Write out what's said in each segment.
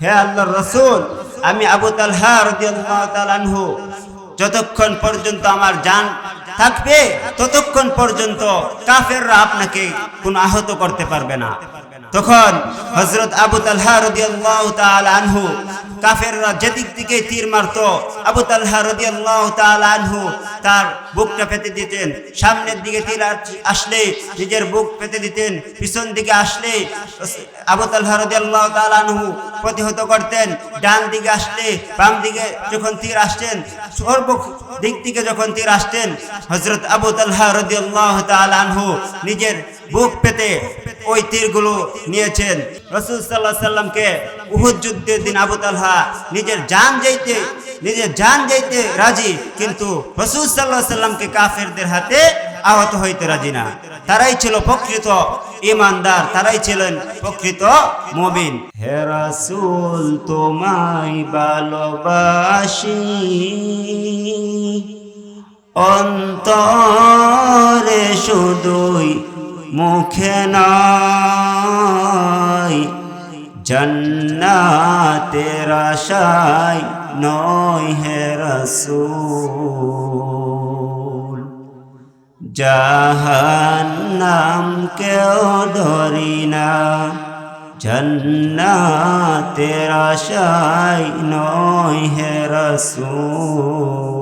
হে আল্লাহর রসুল, আমি আবু তালহা আনহু, যতক্ষণ পর্যন্ত আমার জান থাকবে, ততক্ষণ পর্যন্ত কাফেররা আপনাকে কোনো আহত করতে পারবে না। তখন হজরত আবু তালহা তাআলা আনহু কাফেররা যেদিক থেকে তীর মারতো। আবু তালহা তাআলা আনহু তার বুকটা পেতে দিতেন। সামনের দিকে তীর আসলে নিজের বুক পেতে দিতেন। পিছন দিকে আসলে আবু তালহা তাআলা আনহু প্রতিহত করতেন। ডান দিকে আসলে বাম দিকে যখন তীর আসতেন, সর্ব দিক থেকে যখন তীর আসতেন হজরত আবু তালহা তাআলা আনহু নিজের বুক পেতে ওই তীরগুলো নিয়েছেন। রসুল সাল্লাহ সাল্লামকে উহুদ যুদ্ধের দিন আবু তালহা নিজের জান যাইতে, নিজের জান যাইতে রাজি, কিন্তু রসুল সাল্লাহ সাল্লামকে কাফেরদের হাতে আহত হইতে রাজি না। তারাই ছিল প্রকৃত ইমানদার তারাই ছিলেন প্রকৃত মবিন হে রাসূল, তোমায় ভালোবাসি। অন্তরে শুধুই মুখে নয় জন্নাতের আশায় নয় হে রসুল। জাহান্নাম কেউ ধরি না জন্নাতের আশায় নয় হে রসুল।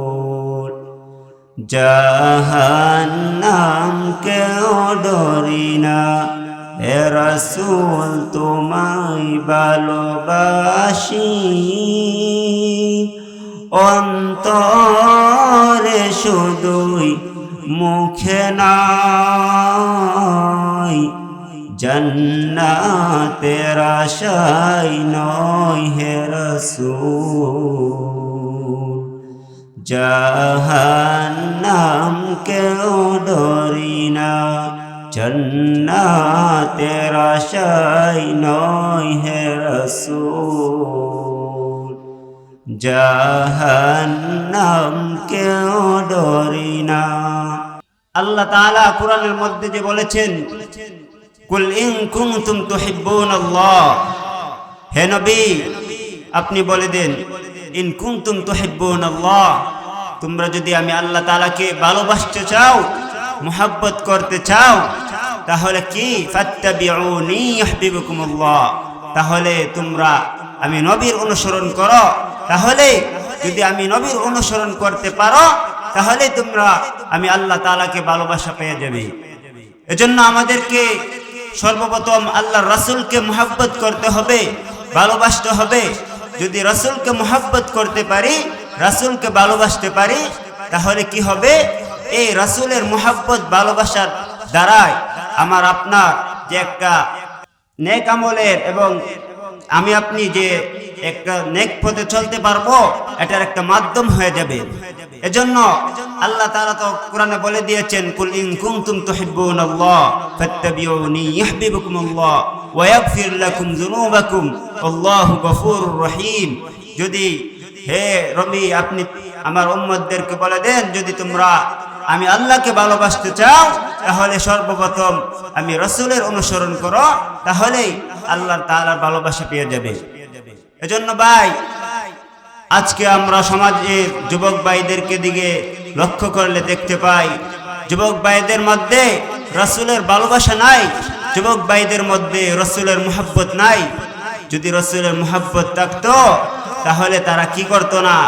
জাহান্নাম কেউ ডরি না। হে রসুল তোমায় ভালোবাসি। অন্তরে শুধুই মুখে নয় জন্নাতের আশায় নয় হে রসুল। জাহান্নাম কেউ ডরি না জন্নাতের আশায় নয় হে রসুল। জাহান্নাম কেউ ডরি না। আল্লাহ তাআলা কোরআনের মধ্যে যে বলেছেন, কুল ইন কুনতুম তুহিব্বুনাল্লাহ। হে নবী, আপনি বলে দেন ইন কুনতুম তুহিব্বুনাল্লাহ তোমরা যদি আমি আল্লাহ তাআলাকে ভালোবাসতে চাও, মুহাব্বত করতে চাও, তাহলে কি? ফাত্তাবিউনি ইউহিব্বুকুমুল্লাহ, তাহলে তোমরা আমি নবীর অনুসরণ করো। তাহলে যদি আমি নবীর অনুসরণ করতে পারো, তাহলে তোমরা আমি আল্লাহ তাআলাকে ভালোবাসা পেয়ে যাবে। এজন্য আমাদেরকে সর্বপ্রথম আল্লাহ রাসূলকে মুহাব্বত করতে হবে, ভালোবাসতে হবে। যদি রাসূলকে মুহাব্বত করতে পারি, রাসূলকে ভালোবাসতে পারি, তাহলে কি হবে? এই রাসূলের মুহাব্বত, ভালোবাসার দ্বারাই আমার আপনার যে একটা নেক আমলের এবং আমি আপনি যে একটা নেক পথে চলতে পারব, এটার একটা মাধ্যম হয়ে যাবে। এজন্য আল্লাহ তারা তো কোরআনে বলে দিয়েছেন, কুল ইন কুনতুম তুহিব্বুনাল্লাহ ফাত্তাবিউনি ইউহিব্বুকুমুল্লাহ ওয়া ইয়াগফির লাকুম যুনুবাকুম। আল্লাহু গফুর রহিম। যদি হে রবি, আপনি আমার উম্মতদেরকে বলে দেন, যদি তোমরা আমি আল্লাহকে ভালোবাসতে চাও, তাহলে সর্বপ্রথম আমি রসুলের অনুসরণ করো, তাহলেই আল্লাহর তাআলার ভালোবাসা পেয়ে যাবে। এজন্য ভাই, আজকে আমরা সমাজের যুবক ভাইদেরকে দিকে লক্ষ্য করলে দেখতে পাই, যুবক ভাইদের মধ্যে রসুলের ভালোবাসা নাই, যুবক ভাইদের মধ্যে রসুলের মোহাব্বত নাই। যদি রসুলের মোহাব্বত থাকতো, তাহলে তারা কি করতো না?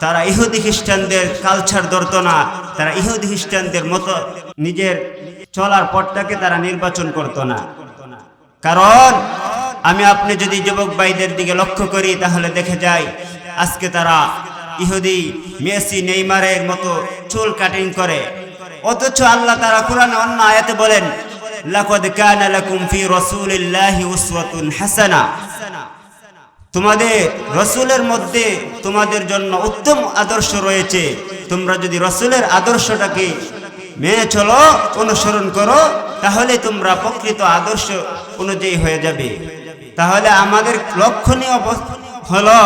তারা ইহুদি খ্রিস্টানদের কালচার ধরতো না। তারা ইহুদি খ্রিস্টানদের মতো নিজের চলার পথটাকে তারা নির্বাচন করতো না। কারণ, আমি আপনি যদি যুবক ভাইদের দিকে লক্ষ্য করি, তাহলে দেখে যাই, আজকে তারা ইহুদি, মেসি, নেইমারের মতো চুল কাটিং করে। অথচ আল্লাহ তারা কোরআনে অন্য আয়াতে বলেন লাকাদ কানা লাকুম ফি রাসূলিল্লাহি উসওয়াতুন হাসানা। তোমাদের রসুলের মধ্যে তোমাদের জন্য উত্তম আদর্শ রয়েছে। তোমরা যদি রসুলের আদর্শটাকে মেনে চলো, অনুসরণ করো, তাহলে তোমরা প্রকৃত আদর্শ অনুযায়ী হয়ে যাবে। তাহলে আমাদের লক্ষণীয় হলো,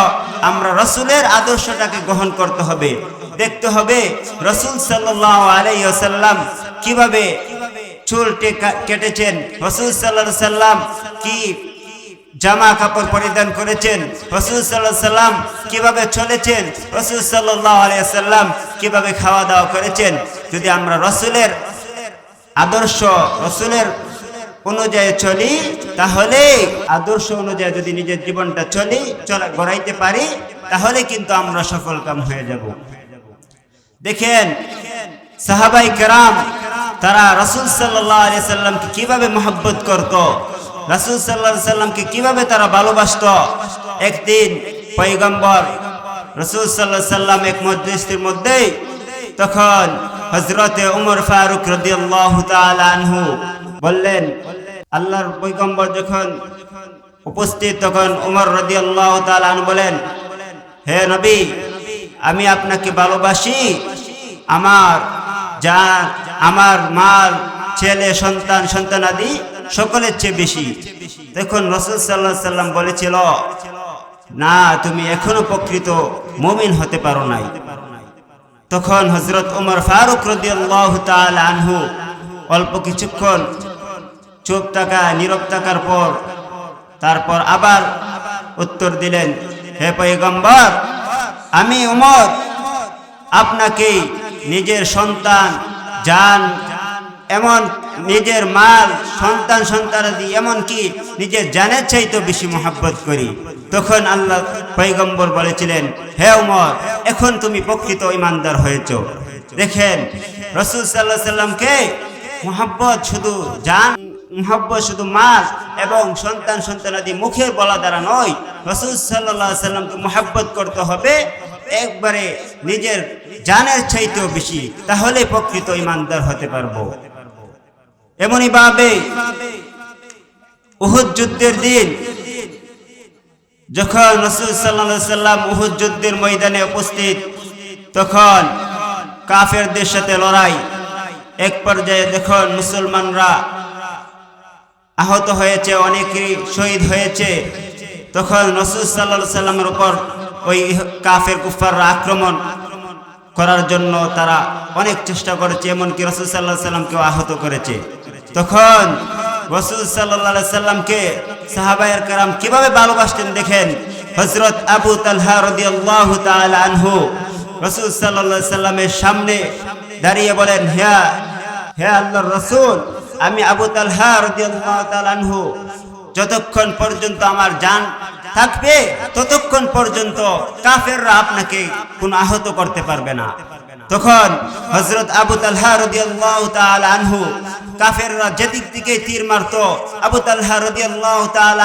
আমরা রসুলের আদর্শটাকে গ্রহণ করতে হবে। দেখতে হবে রসুল সাল্লাহ আলাইসাল্লাম কীভাবে চুল কেটেছেন। রসুল সাল্লাহ সাল্লাম কি জামা কাপড় পরিধান করেছেন? রসুল সাল্লাহ সাল্লাম কীভাবে চলেছেন? রসুল সাল্লাহ আলিয়াল্লাম কীভাবে খাওয়া দাওয়া করেছেন? যদি আমরা রসুলের আদর্শ, রসুলের অনুযায়ী চলি, তাহলে আদর্শ অনুযায়ী যদি নিজের জীবনটা চলি, চলা, গড়াইতে পারি, তাহলে কিন্তু আমরা সফল কাম হয়ে যাব। দেখেন, সাহাবাই কেরাম তারা রসুল সাল্লাহ আলিয়া সাল্লামকে কীভাবে মহব্বত করত? রাসুল সাল্লাহ সাল্লামকে কীভাবে তারা ভালোবাসত? একদিন পৈগম্বর রসুল সাল্লাহ সাল্লাম এক মজলিসের মধ্যেই তখন হজরতে উমর ফারুক রদিয়াল্লাহ আনহু বললেন, আল্লাহর পৈগম্বর যখন উপস্থিত, তখন উমর রদিয়াল্লাহ আনহু বলেন, হে নবী, আমি আপনাকে ভালোবাসি। আমার যা আমার মাল ছেলে, সন্তান সন্তানাদি সকলের চেয়ে বেশি। দেখুন, রসুল সাল্লাহ সাল্লাম বলেছিল, না, তুমি এখনও প্রকৃত মমিন হতে পারো নাই। তখন হজরত উমর ফারুক রদিয়াল্লাহ আনহু অল্প কিছুক্ষণ চুপ থাকা, নীরব থাকার পর তারপর আবার উত্তর দিলেন, হে পৈগম্বর আমি উমর আপনাকে নিজের সন্তান যান এমন নিজের মাল সন্তান, সন্তানাদি, এমনকি নিজের জানের চাইতেও বেশি মোহাব্বত করি। তখন আল্লাহ পৈগম্বর বলেছিলেন, হে উমর, এখন তুমি প্রকৃত ইমানদার হয়েছ। দেখেন, রসুল সাল্লাহ সাল্লামকে মোহাব্বত শুধু জান, মোহাব্বত শুধু মাল এবং সন্তান, সন্তানাদি মুখের বলা দ্বারা নয়, রসুল সাল্লাহ সাল্লামকে মোহাব্বত করতে হবে একবারে নিজের জানের চাইতেও বেশি, তাহলে প্রকৃত ইমানদার হতে পারব। এমনই ভাবে উহুদ যুদ্ধের দিন, যখন রসুল সাল্লা সাল্লাম উহুদ যুদ্ধের ময়দানে উপস্থিত, তখন কাফেরদের সাথে লড়াই। এক পর্যায়ে যখন মুসলমানরা আহত হয়েছে অনেকেই শহীদ হয়েছে, তখন রসুল সাল্লা সাল্লামের উপর ওই কাফের কুফাররা আক্রমণ করার জন্য তারা অনেক চেষ্টা করেছে, এমনকি রসুল সাল্লাহ সাল্লামকেও আহত করেছে। তখন রসুল সাল্লাহ সাল্লামকে সাহাবায়ের কারাম কীভাবে ভালোবাসতেন দেখেন? হজরত আবু তালহা রদিয়াল্লাহ আনহু রসুল সাল্লাহ সাল্লামের সামনে দাঁড়িয়ে বলেন হ্যাঁ হ্যাঁ আল্লাহর রসুল, আমি আবু তালহা রদিয়াল্লাহ আনহু, যতক্ষণ পর্যন্ত আমার জান থাকবে ততক্ষণ পর্যন্ত কাফেররা আপনাকে কোন আহত করতে পারবে না। তখন হজরত আবু তালহা রদিয়াল্লাহ আনহু কাফেররা যেদিক দিকে তীর মারত, আবু তালহা রদিয়াল্লাহ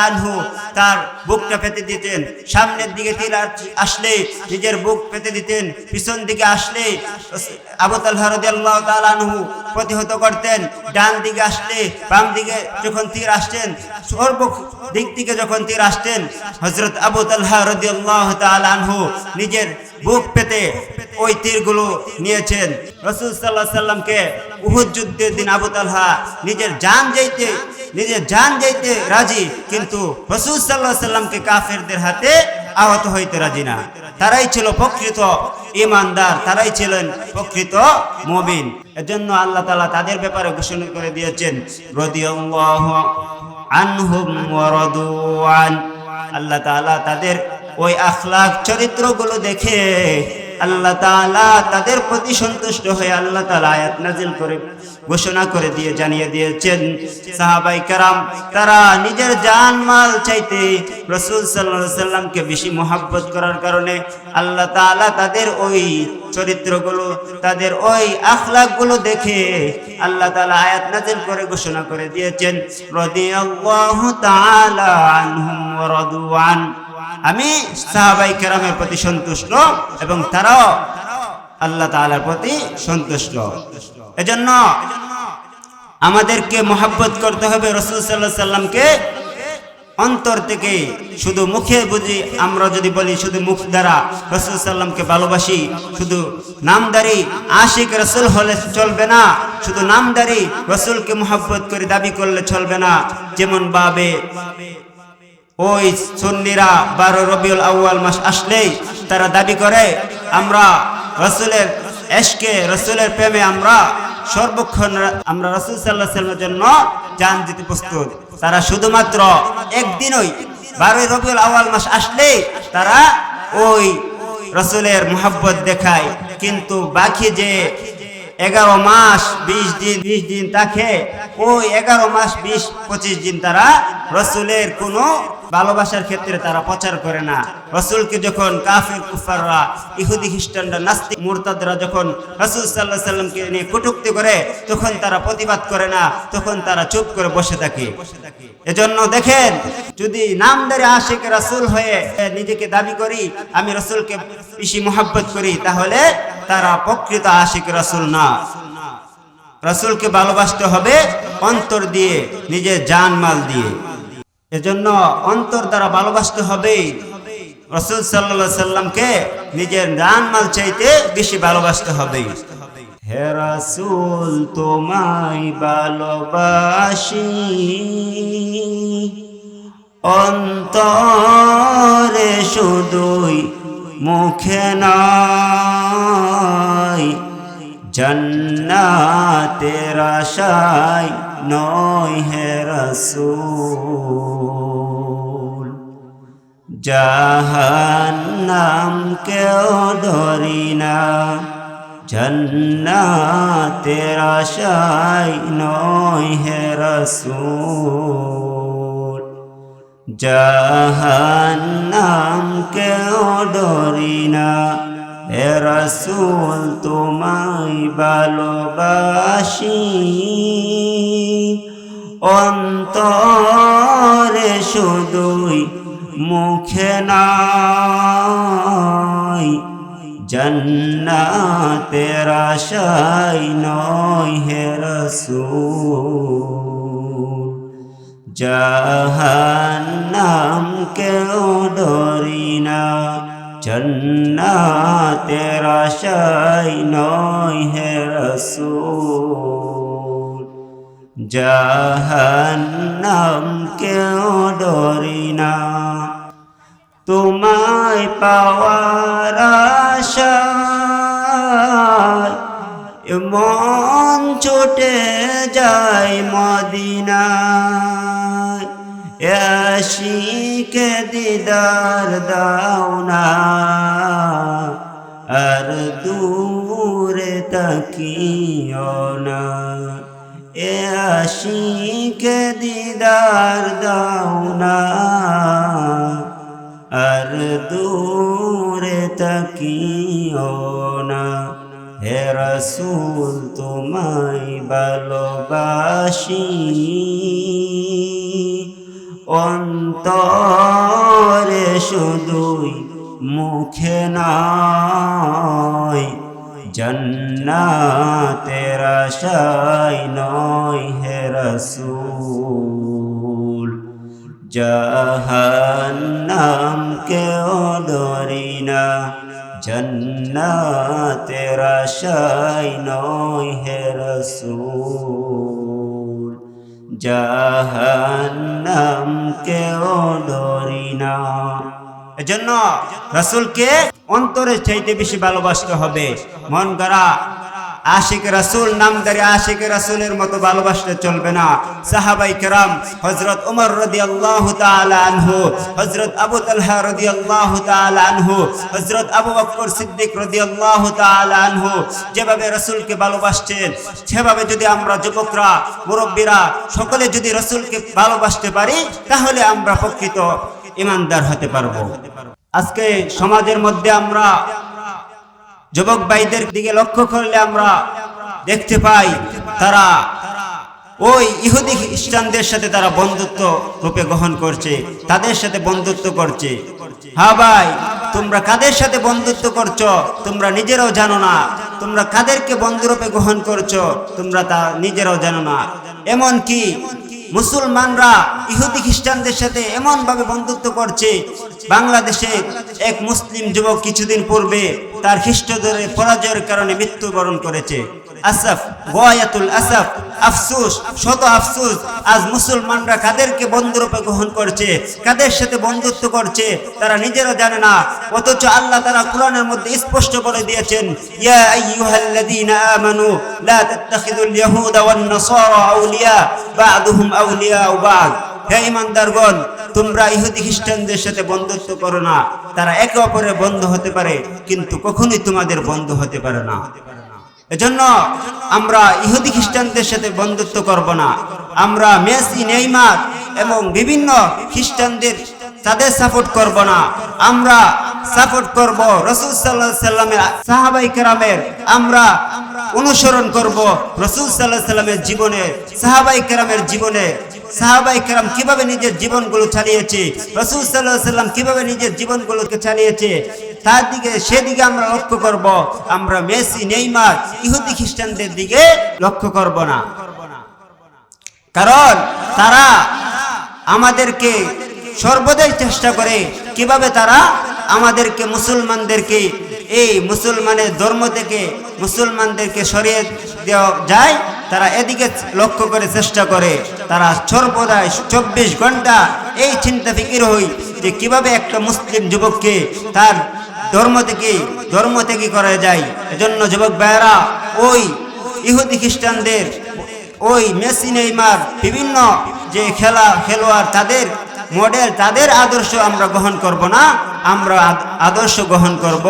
আনহু তার বুকটা পেতে দিতেন। সামনের দিকে তীর আসলে নিজের বুক পেতে দিতেন, পিছন দিকে আসলে আবু তালহা রদিয়াল্লাহ আনহু প্রতিহত করতেন। ডান দিকে আসলে বাম দিকে যখন তীর আসতেন, সর্ব দিক থেকে যখন তীর আসতেন হজরত আবু তালহা রদিয়াল্লাহ আনহু নিজের বুক পেতে ওই তীরগুলো নিয়েছেন। রসুল সাল্লাহ সাল্লামকে উহুদ যুদ্ধের দিন আবু তালহা নিজের জান যাইতে, নিজের জান যাইতে রাজি, কিন্তু রসুল সাল্লাহ সাল্লামকে কাফেরদের হাতে আহত হইতে রাজি না। তারাই ছিল প্রকৃত ইমানদার তারাই ছিলেন প্রকৃত মবিন এজন্য আল্লাহ তালা তাদের ব্যাপারে ঘোষণা করে দিয়েছেন আল্লাহ তাআলা তাদের ওই আখলাক চরিত্রগুলো দেখে আল্লাহ তাআলা তাদের প্রতি সন্তুষ্ট হয়ে আল্লাহ তাআলা আয়াত নাজিল করে, ঘোষণা করে দিয়ে, জানিয়ে দিয়েছেন, সাহাবাই কারাম, তারা নিজের জান মাল চাইতে রসুল সাল্লাহ সাল্লামকে বেশি মোহাব্বত করার কারণে আল্লাহ তাআলা তাদের ওই চরিত্রগুলো, তাদের ওই আখলাকগুলো দেখে আল্লাহ তালা আয়াত নাজিল করে, ঘোষণা করে দিয়েছেন, রাদিয়াল্লাহু তাআলা আনহুম আমি সাহাবাই কেরামের প্রতি সন্তুষ্ট এবং তারাও আল্লাহ তাআলার প্রতি সন্তুষ্ট। এজন্য আমাদেরকে মোহাব্বত করতে হবে রসুল সাল্লাহ সাল্লামকে। অন্তর থেকে শুধু মুখে বুঝি, আমরা যদি বলি শুধু মুখ দ্বারা রসুল সাল্লামকে ভালোবাসি, শুধু নামদারি আশিক রসুল হলে চলবে না, শুধু নামদারি রসুলকে মোহাব্বত করে দাবি করলে চলবে না, যেমন ভাবে ওই সুন্নিরা বারো রবিউল আউয়াল মাস আসলেই তারা দাবি করে, আমরা রসুলের এসকে রসুলের প্রেমে আমরা সর্বক্ষণ আমরা রসুল সাল্লাহ সাল্লামের জন্য যান দিতে প্রস্তুত। তারা শুধুমাত্র একদিনই বারোই রবিউল আওয়াল মাস আসলেই তারা ওই রসুলের মোহাব্বত দেখায়। কিন্তু বাকি যে এগারো মাস, বিশ দিন বিশ দিন থাকে ওই এগারো মাস, বিশ, পঁচিশ দিন তারা রসুলের কোনো ভালোবাসার ক্ষেত্রে তারা প্রচার করে না। রসুলকে যখন কাফির কুফাররা ইহুদি, খ্রিস্টানরা, নাস্তিক, মুরতাদরা যখন রসুল সাল্লাহ সাল্লামকে নিয়ে কটুক্তি করে, তখন তারা প্রতিবাদ করে না, তখন তারা চুপ করে বসে থাকে। এজন্য দেখেন, যদি নামদারে আশেখ রাসুল হয়ে নিজেকে দাবি করি, আমি রসুলকে বেশি মোহাব্বত করি, তাহলে তারা প্রকৃত আশেখ রাসুল না। রসুলকে ভালোবাসতে হবে অন্তর দিয়ে, নিজের জান মাল দিয়ে। এজন্য অন্তর দ্বারা ভালোবাসতে হবে। রসুল সাল্লা সাল্লামকে নিজের জান মাল চাইতে বেশি ভালোবাসতে হবে। হে রাসুল, তোমায় ভালোবাসি। অন্তরে শুধুই মুখে নাই। জন্নাতের আশায় নয় হে রসুল। জাহান্নাম কেউ ধরি না, জন্নাতের আশায় নয় হে রসুল। জাহান্নাম কেউ ডরি না হে রসুল, তোমায় ভালোবাসি। অন্তরে শুধুই মুখে নাই। জন্নাতের আশাই নয় হে রসুল। জাহান্নাম কেউ ডরি জন্নাতের আশাই নয় হে রসুল। জাহান্নাম কেউ ডরি না। তোমায় পাওয়ার আশায় মন ছুটে যায় মদিনায়। আশিকে দিদার দাও না। আর দূরে তাকিও না। এ আশিকে দিদার দাও না। আর দূরে তাকিও না। হে রসুল, তোমায় ভালোবাসি। অন্তরে শুধুই মুখে নয়, জন্নাতের আশাই নয় হে রসুল। জাহান্নাম কেউ ডরি না, জন্নাতের আশাই নয় হে রসুল। জাহান্নাম কেউ ডরি না। এজন্য রাসূলকে অন্তরে চাইতে বেশি ভালোবাসতে হবে। মন করা আশিক রাসুল, নামদারি আশিক রাসুলের মতো ভালোবাসতে চলবে না। সাহাবাই কেরাম হজরত উমর রদি আল্লাহ আনহু হজরত আবু তালহা রদি আল্লাহ আনহু হজরত আবু বকর সিদ্দিক রদি আল্লাহ আনহু যেভাবে রসুলকে ভালোবাসছেন, সেভাবে যদি আমরা যুবকরা, মুরব্বীরা সকলে যদি রসুলকে ভালোবাসতে পারি, তাহলে আমরা প্রকৃত ইমানদার হতে পারব। আজকে সমাজের মধ্যে আমরা যুবক ভাইদের দিকে লক্ষ্য করলে আমরা দেখতে পাই তারা ওই ইহুদি খ্রিস্টানদের সাথে তারা বন্ধুত্ব রূপে গ্রহণ করছে, তাদের সাথে বন্ধুত্ব করছে। হ্যাঁ ভাই, তোমরা কাদের সাথে বন্ধুত্ব করছ? তোমরা নিজেরাও জানো না। তোমরা কাদেরকে বন্ধুরূপে গ্রহণ করছ? তোমরা তা নিজেরাও জানো না। এমন কি মুসলমানরা ইহুদি খ্রিস্টানদের সাথে এমন ভাবে বন্ধুত্ব করছে, বাংলাদেশে এক মুসলিম যুবক কিছুদিন পূর্বে তার খ্রিস্টদের পরাজয়ের কারণে মৃত্যুবরণ করেছে। আসফ আসফ, আফসুস, শত আফসুস, আজ মুসলমানরা কাদেরকে বন্ধুরূপে গ্রহণ করছে, কাদের সাথে বন্ধুত্ব করছে, তারা নিজেরা জানে না, অথচ আল্লাহ তারা কোরআনের মধ্যে স্পষ্ট বলে দিয়েছেন, ইয়া আইয়ুহাল্লাযীনা আমানু, লা তাত্তাখিযুল ইয়াহুদা ওয়ান নাসারা আউলিয়া, বা'দুহুম আউলিয়া হে ইমানদারগণ, তোমরা ইহুদি খ্রিস্টানদের সাথে বন্ধুত্ব করো না, তারা একে অপরের বন্ধু হতে পারে, কিন্তু কখনোই তোমাদের বন্ধু হতে পারে না। এজন্য আমরা ইহুদি খ্রিস্টানদের সাথে বন্ধুত্ব করব না। আমরা মেসি, নেইমার এবং বিভিন্ন খ্রিস্টানদের তাদের সাপোর্ট করব না। আমরা সাপোর্ট করব রসুল সাল্লাহ সাল্লামের সাহাবাই কেরামের। আমরা অনুসরণ করব রসুল সাল্লাহ সাল্লামের জীবনে, সাহাবাই কেরামের জীবনে। সাহাবাই কেরাম কীভাবে নিজের জীবনগুলো চালিয়েছে? রসুল সাল্লাহ সাল্লাম কীভাবে নিজের জীবনগুলোকে চালিয়েছে? তার দিকে সেদিকে আমরা লক্ষ্য করব। আমরা মেসি, নেইমার, ইহুদি খ্রিস্টানদের দিকে লক্ষ্য করব না। কারণ তারা আমাদেরকে সর্বদাই চেষ্টা করে কীভাবে তারা আমাদেরকে, মুসলমানদেরকে, এই মুসলমানের ধর্ম থেকে মুসলমানদেরকে সরিয়ে দেওয়া যায়, তারা এদিকে লক্ষ্য করে চেষ্টা করে। তারা সর্বদাই চব্বিশ ঘণ্টা এই চিন্তা ফিকির হই যে কীভাবে একটা মুসলিম যুবককে তার ধর্ম থেকে ধর্ম থেকে করা যায়। এজন্য যুবক ভাইয়েরা, ওই ইহুদি খ্রিস্টানদের, ওই মেসি, নেইমার, বিভিন্ন যে খেলা, খেলোয়াড় তাদের, মডেল তাদের আদর্শ আমরা গ্রহণ করব না, আমরা আদর্শ গ্রহণ করব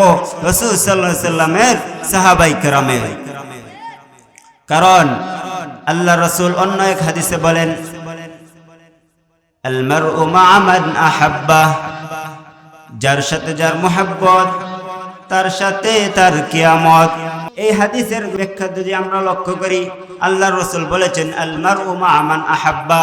রসুল সাল্লাহ সাল্লামের সাহাবাই কেরামের। কারণ আল্লাহ রসুল অন্য এক হাদিসে বলেন যার সাথে যার মোহাব্বত, তার সাথে তার কিয়ামত। এই হাদিসের ব্যাখ্যা যদি আমরা লক্ষ্য করি আল্লাহ রসুল বলেছেন আলমার উমা আমান আহাব্বা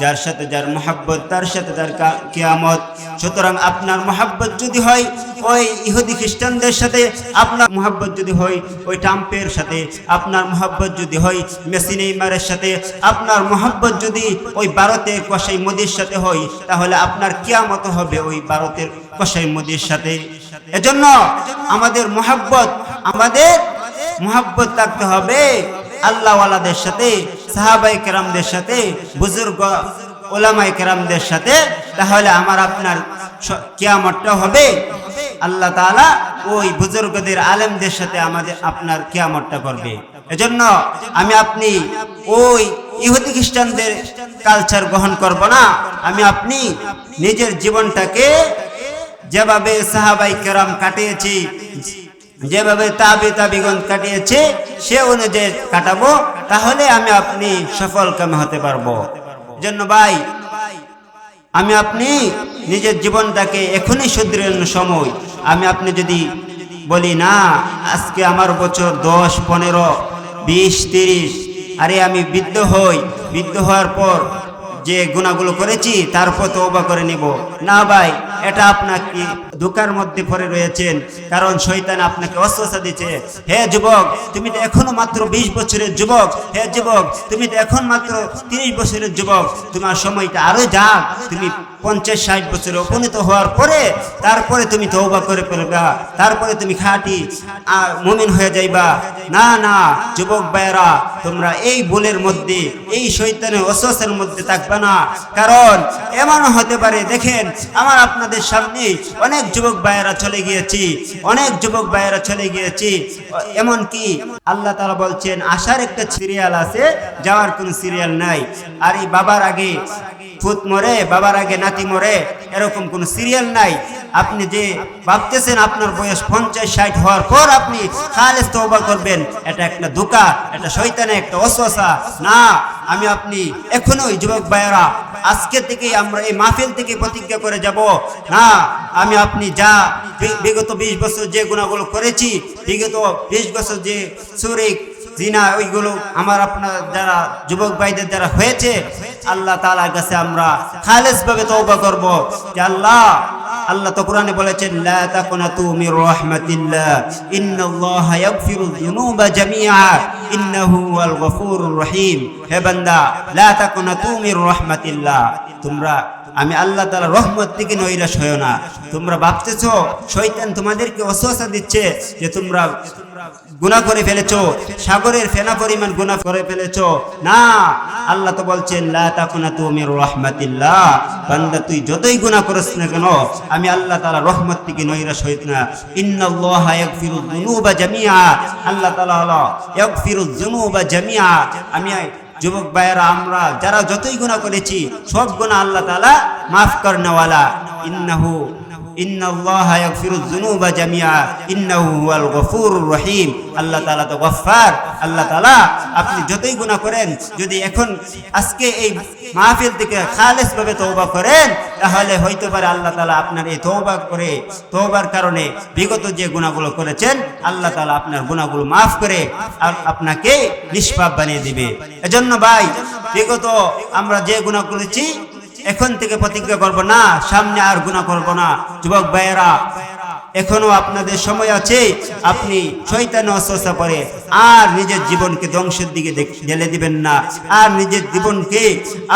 যার সাথে যার মোহাব্বত, তার সাথে তার কিয়ামত। সুতরাং আপনার মোহাব্বত যদি হয়, ওই ইহুদি খ্রিস্টানদের সাথে আপনার মোহাব্বত যদি হয়, ওই ট্রাম্পের সাথে। আপনার মোহাব্বত যদি হয়, মেসি নেইমারের সাথে। আপনার মোহাব্বত যদি ওই ভারতের কসাই মোদির সাথে হয়, তাহলে আপনার কিয়ামত হবে ওই ভারতের কসাই মোদির সাথে। এজন্য আমাদের মোহাব্বত আমাদের মোহাব্বত থাকতে হবে। আল্লাহওয়ালাদের সাথে সাহাবাই কেরামদের সাথে, বুজুর্গ ওলামাই কেরামদের সাথে, তাহলে আমার আপনার কিয়ামতটা হবে। আল্লাহ তাআলা ওই বুজুর্গদের, আলেমদের সাথে আমাদের আপনার কিয়ামতটা করবে। এজন্য আমি আপনি ওই ইহুদি খ্রিস্টানদের কালচার গ্রহণ করব না। আমি আপনি নিজের জীবনটাকে যেভাবে সাহাবাই কেরাম কাটিয়েছি যেভাবে তাবি তাবিগণ কাটিয়েছে, সে অনুযায়ী কাটাবো, তাহলে আমি আপনি সফল কামে হতে পারব। জন্য ভাই, আমি আপনি নিজের জীবনটাকে এখনই শুধরানোর সময়। আমি আপনি যদি বলি, না, আজকে আমার বছর দশ, পনেরো, বিশ, তিরিশ, আরে আমি বৃদ্ধ হই। বৃদ্ধ হওয়ার পর যে গুণাগুলো করেছি তারপর তওবা করে নিব। না ভাই, এটা আপনাকে ধোকার মধ্যে পড়ে রয়েছেন। কারণ শৈতান আপনাকে অস্বস্থা দিচ্ছে। হে যুবক, তুমি তো এখনও মাত্র বিশ বছরের যুবক। হে যুবক, তুমি তো এখন মাত্র তিরিশ বছরের যুবক। তোমার সময়টা আরও যাক। তুমি পঞ্চাশ, ষাট বছরে উপনীত হওয়ার পরে, তারপরে তুমি তৌবা করে ফেলবা। তারপরে তুমি খাঁটি মমিন হয়ে যাইবা। না না, যুবক ভাইয়েরা, তোমরা এই ভুলের মধ্যে, এই শৈতানের অসুস্থের মধ্যে থাকবে না। কারণ এমনও হতে পারে, দেখেন, আমার আপনাদের সামনে অনেক যুবক ভাইয়েরা চলে গিয়েছি, অনেক যুবক ভাইয়েরা চলে গিয়েছি। এমন কি আল্লাহ তাআলা বলছেন আসার একটা সিরিয়াল আছে, যাওয়ার কোনো সিরিয়াল নাই। আর এই বাবার আগে ফুত মরে, বাবার আগে নাতি মরে, এরকম কোনো সিরিয়াল নাই। আপনি যে ভাবতেছেন আপনার বয়স পঞ্চাশ, ষাট হওয়ার পর আপনি খালেস তওবা করবেন, এটা একটা ধোকা, এটা শৈতানে একটা অসহসা না, আমি আপনি এখনোই যুবক ভাইয়েরা আজকে থেকে আমরা এই মাহফিল থেকে প্রতিজ্ঞা করে যাব, না, আমি আপনি যা বিগত বিশ বছর যে গুণাগুলো করেছি, বিগত বিশ বছর যে সুরিক, জিনা, ওইগুলো আমার আপনার যারা যুবক ভাইদের দ্বারা হয়েছে, আল্লাহ তাআলার কাছে আমরা খালেস ভাবে তওবা করব। যে আল্লাহ আল্লাহ তো কোরআনে বলেছেন, লা তাকুনাতু মির রাহমাতিল্লাহ, ইন্নাল্লাহা ইয়াগফিরুয যুনুবা জামিআ। ইন্নাহু ওয়াল গফুরুর রহিম হে বান্দা লা তাকুনাতু মির রাহমাতিল্লাহ তোমরা, আমি আল্লাহ তালা রহমত থেকে নৈরাশ হয়েও না। তোমরা ভাবতেছো, শয়তান তোমাদেরকে অসহসা দিচ্ছে যে তোমরা গুনাহ করে ফেলেছো, সাগরের ফেনা পরিমাণ গুনাহ করে ফেলেছো। না, আল্লাহ তো বলছেন রাহমাতিল্লাহ। বান্দা, তুই যতই গুনাহ করিস না কেন, আমি আল্লাহ তাআলা রহমত থেকে নৈরাশ হইত না। যুনুবা জামিআ। আল্লাহ তাআলা হলো জামিআ। আমি যুবক ভাইয়েরা আমরা যারা যতই গুণা করেছি সব গুণা আল্লাহ তালা মাফ করনেওয়ালা ইন্নাহু ইন্নাল্লাহা ইয়াগফিরুয যুনুবা জামিআ, ইন্নাহু হুয়াল রহিম। আল্লাহ তাআলা তো গফফার। আল্লাহ তাআলা আপনি যতই গুনাহ করেন, যদি এখন আজকে এই মাহফিল থেকে খালেস ভাবে তওবা করেন, তাহলে হইতে পারে আল্লাহ তাআলা আপনার এই তওবা করে, তওবার কারণে বিগত যে গুনাহগুলো করেছেন, আল্লাহ তাআলা আপনার গুনাহগুলো মাফ করে আর আপনাকে নিষ্পাপ বানিয়ে দিবে। এজন্য ভাই, বিগত আমরা যে গুনাহ করেছি এখন থেকে প্রতিজ্ঞা করব না, সামনে আর গুণা করব না। যুবক ভাইয়েরা, এখনও আপনাদের সময় আছে, আপনি শৈতান অস্বস্থা করে আর নিজের জীবনকে ধ্বংসের দিকে ঢেলে দিবেন না। আর নিজের জীবনকে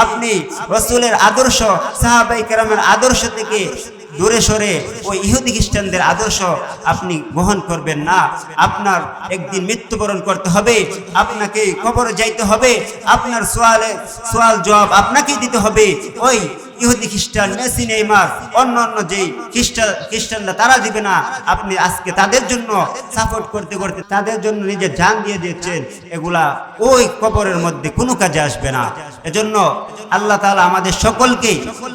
আপনি রসুলের আদর্শ, সাহাবাই কেরামের আদর্শ থেকে দূরে সরে ওই ইহুদি খ্রিস্টানদের আদর্শ আপনি গ্রহণ করবেন না। আপনার একদিন মৃত্যুবরণ করতে হবে, আপনাকে কবরে যাইতে হবে, আপনার সোয়ালে সোয়াল জবাব আপনাকেই দিতে হবে। ওই ইহুদি খ্রিস্টান মেসি নেইমার অন্য অন্য যে খ্রিস্টান খ্রিস্টানরা, তারা দিবে না। আপনি আজকে তাদের জন্য সাপোর্ট করতে করতে তাদের জন্য নিজের জান দিয়ে দিচ্ছেন এগুলা ওই কবরের মধ্যে কোনো কাজে আসবে না। এজন্য আল্লাহ তাআলা আমাদের সকলকে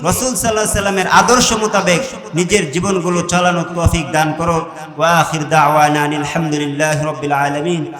রসুল সাল্লাহ সাল্লামের আদর্শ মোতাবেক নিজের জীবনগুলো চালানোর তৌফিক দান করো। ওয়া আখির দাওয়ানা আনিল হামদুলিল্লাহি রাব্বিল আলামিন।